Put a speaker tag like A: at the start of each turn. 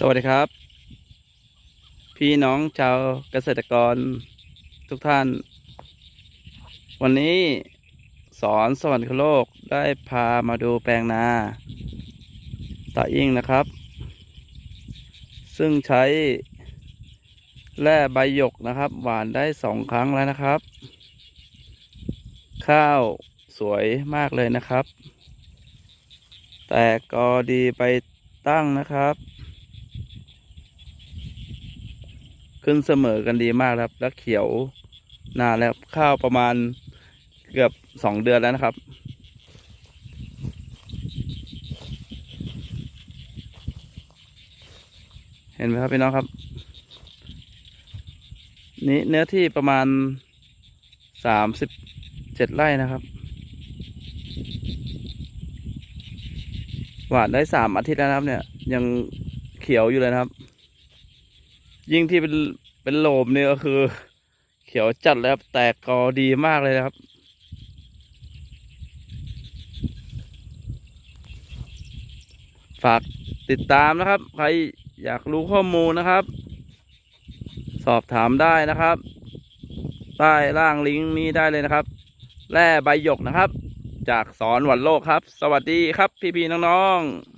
A: สวัสดีครับ พี่น้องชาวเกษตรกรทุกท่าน วันนี้สอนสวรรคโลกได้พามาดูแปลงนาตาอิงนะครับ ซึ่งใช้แร่ใบหยกนะครับ หวานได้สองครั้งแล้วนะครับ ข้าวสวยมากเลยนะครับ แต่ก็ดีไปตั้งนะครับ ขึ้นเสมอกันดีมากครับ แล้วเขียวนานแล้วข้าวประมาณเกือบสองเดือนแล้วนะครับ เห็นไหมครับพี่น้องครับ นี่เนื้อที่ประมาณสามสิบเจ็ดไร่นะครับ หวานได้สามอาทิตย์แล้วนะครับเนี่ย ยังเขียวอยู่เลยนะครับ ยิ่งที่เป็นเป็นโลมเนี่ยก็คือ เขียวจัดแล้วแตกกอดีมากเลยนะครับ ฝากติดตามนะครับ ใครอยากรู้ข้อมูลนะครับ สอบถามได้นะครับ ใต้ล่างลิงก์นี้ได้เลยนะครับ แร่ใบหยกนะครับ จากสอนหวันโลกครับ สวัสดีครับพี่ๆน้องๆ